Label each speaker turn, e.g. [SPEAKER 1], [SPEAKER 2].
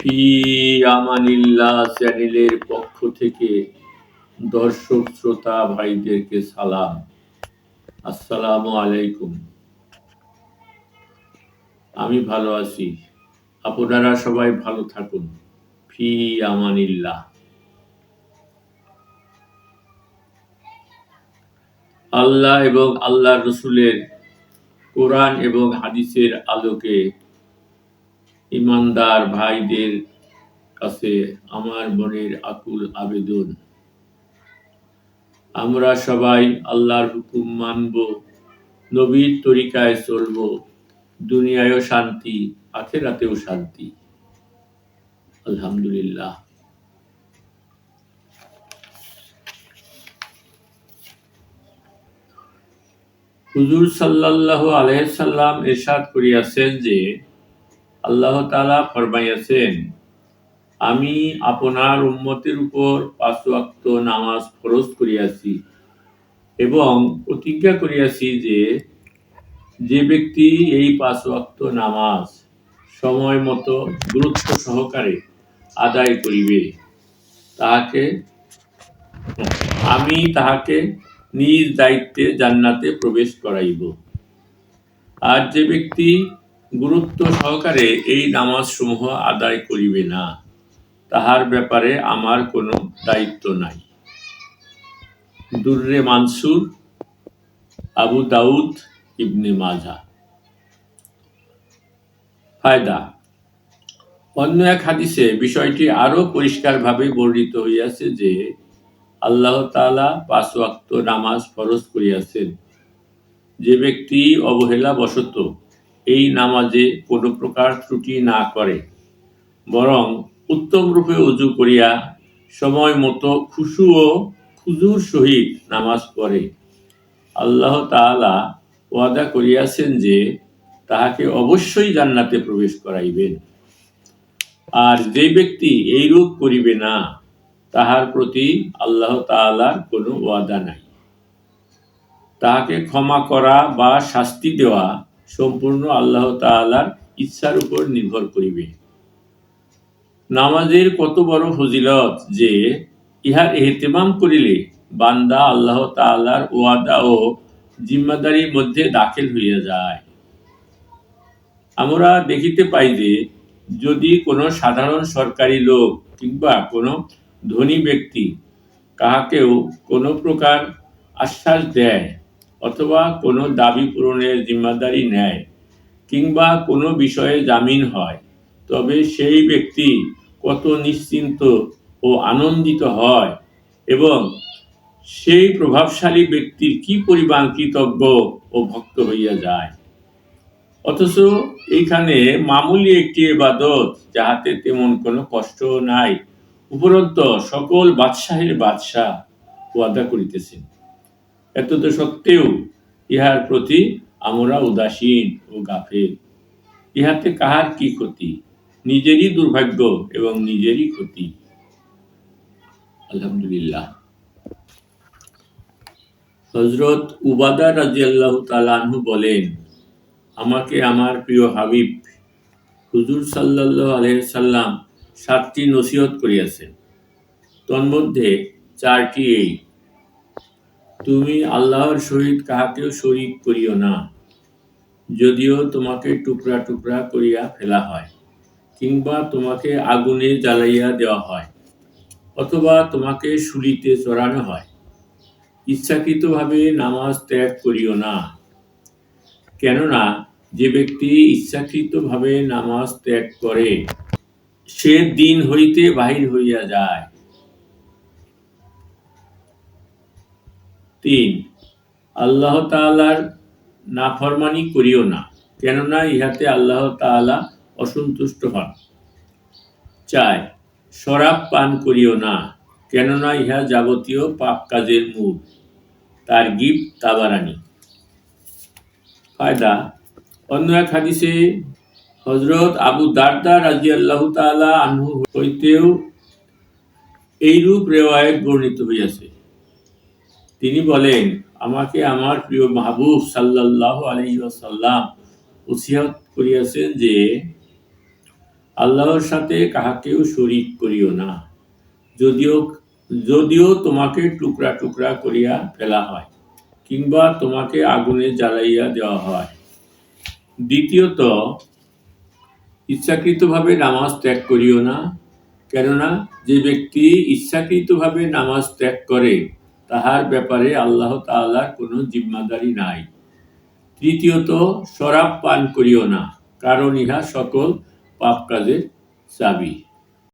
[SPEAKER 1] ফি আমানিল্লাহ চ্যানেলের পক্ষ থেকে দর্শক, শ্রোতা ভাইদেরকে সালাম। আসসালামু আলাইকুম। আমি ভালো আছি। আপনারা সবাই ভালো থাকুন। ফি আমানিল্লাহ। আল্লাহ এবং আল্লাহ রসুলের কোরআন এবং হাদিসের আলোকে ইমানদার ভাইদের কাছে আমার মনের আকুল আবেদন। আমরা সবাই আল্লাহর হুকুম মানব, নবীর তরিকায় চলব, দুনিয়ায়ও শান্তি, আখেরাতেও শান্তি। আলহামদুলিল্লাহ। হুজুর সাল্লাল্লাহু আলাইহি সাল্লাম ইরশাদ করিয়াছেন যে আল্লাহ তাআলা ফরমাইয়াছেন, আমি আপনার উম্মতের উপর পাঁচ নামাজ ফরজ করিয়াছি এবং প্রতিজ্ঞা করিয়াছি যে যে ব্যক্তি এই পাঁচ নামাজ সময় মতো গুরুত্ব সহকারে আদায় করিবে, তাহাকে, আমি তাহাকে নিজ দায়িত্বে জান্নাতে প্রবেশ করাইব। আর যে ব্যক্তি গুরুত্ব সহকারে এই নামাজসমূহ আদায় করিবে না। তাহার ব্যাপারে আমার কোনো দায়িত্ব নাই। দুর্রে মানসুর, আবু দাউদ ইবনে মাজা। ফায়দা, অন্য এক হাদিসে বিষয়টি আরও পরিষ্কারভাবে বর্ণিত হইয়াছে যে, আল্লাহ তালা পাঁচ নামাজ ফরজ করিয়াছেন। যে ব্যক্তি অবহেলা বশত এই নামাজে কোনো প্রকার ত্রুটি না করে। বরং উত্তম রূপে উজু করিয়া সময় মতো খুশু ও খুজুর সহিত নামাজ পড়ে। আল্লাহ তাআলা ওয়াদা করিয়াছেন যে, তাহাকে অবশ্যই জান্নাতে প্রবেশ করাইবেন। আর যে ব্যক্তি এইরূপ করিবে না, তাহার প্রতি আল্লাহ তাআলার কোনো ওয়াদা নাই। তাহাকে ক্ষমা করা বা শাস্তি দেওয়া সম্পূর্ণ আল্লাহ তাআলার ইচ্ছার উপর নির্ভর করিবে। নামাজের কত বড় ফজিলত যে ইহার এহতেমাম করিলে বান্দা আল্লাহ তাআলার ওয়াদা ও জিম্মাদারির মধ্যে দাখিল হইয়া যায়। আমরা দেখিতে পাই যে, যদি কোনো সাধারণ সরকারি লোক কিংবা কোনো ধনী ব্যক্তি কাহাকেও কোনো প্রকার আশ্বাস দেয় অথবা কোনো দাবি পূরণের জিম্মাদারি নেয় কিংবা কোনো বিষয়ে জামিন হয়, তবে সেই ব্যক্তি কত নিশ্চিন্ত ও আনন্দিত হয় এবং সেই প্রভাবশালী ব্যক্তির কি পরিমাণ কৃতজ্ঞ ও ভক্ত হইয়া যায়। অথচ এইখানে মামুলি একটি এবাদত যাহাতে তেমন কোনো কষ্ট নাই, উপরন্ত সকল বাদশাহের বাদশাহ ওয়াদা করিতেছেন। এত তো সত্ত্বেও ইহার প্রতি আমরা উদাসীন ও গাফেল। ইহাতে কাহার কি ক্ষতি? নিজেরই দুর্ভাগ্য এবং নিজেরই ক্ষতি। আলহামদুলিল্লাহ। হজরত উবাদা রাজিয়াল্লাহ তালাহু বলেন, আমাকে আমার প্রিয় হাবিব হুজুর সাল্লাহ আলহাম সাতটি নসিহত করিয়াছেন। তন্মধ্যে চারটি এই। তুমি আল্লাহর সহিত কাহাকেও শরিক করিও না। যদিও তোমাকে টুকরা টুকরা করিয়া ফেলা হয়, কিংবা তোমাকে আগুনে জ্বালাইয়া দেওয়া হয়, অথবা তোমাকে শুলিতে চড়ানো হয়। ইচ্ছাকৃতভাবে নামাজ ত্যাগ করিও না। কেননা, যে ব্যক্তি ইচ্ছাকৃতভাবে নামাজ ত্যাগ করে, সে দিন হইতে বাহির হইয়া যায়। তিন, আল্লাহ তাআলার নাফরমানি করিও না, কেননা ইহাতে আল্লাহ তাআলা অসন্তুষ্ট হন। চার, শরাব পান করিও না, কেননা ইহা যাবতীয় পাপ কাজের মূল। তার গিফট তাবারানি। ফায়দা, অন্য এক হাদিসে হজরত আবু দারদা রাজি আল্লাহ তালা আনহু হইতেও এইরূপ রেওয়ায়ত বর্ণিত হইয়াছে। তিনি বলেন, আমাকে আমার প্রিয় মাহবুব সাল্লাহ আলহি আসাল্লাম উসিহত করিয়াছেন যে, আল্লাহর সাথে কাহাকেও শরিক করিও না। যদিও যদিও তোমাকে টুকরা টুকরা করিয়া ফেলা হয় কিংবা তোমাকে আগুনে জ্বালাইয়া দেওয়া হয়। দ্বিতীয়ত, ইচ্ছাকৃতভাবে নামাজ ত্যাগ করিও না। কেননা, যে ব্যক্তি ইচ্ছাকৃতভাবে নামাজ ত্যাগ করে তাহার ব্যাপারে আল্লাহ তাল্লাহার কোনো জিম্মাদারি নাই। তৃতীয়ত, শরাব পান করিও না, কারণ ইহা সকল পাপ কাজের চাবি।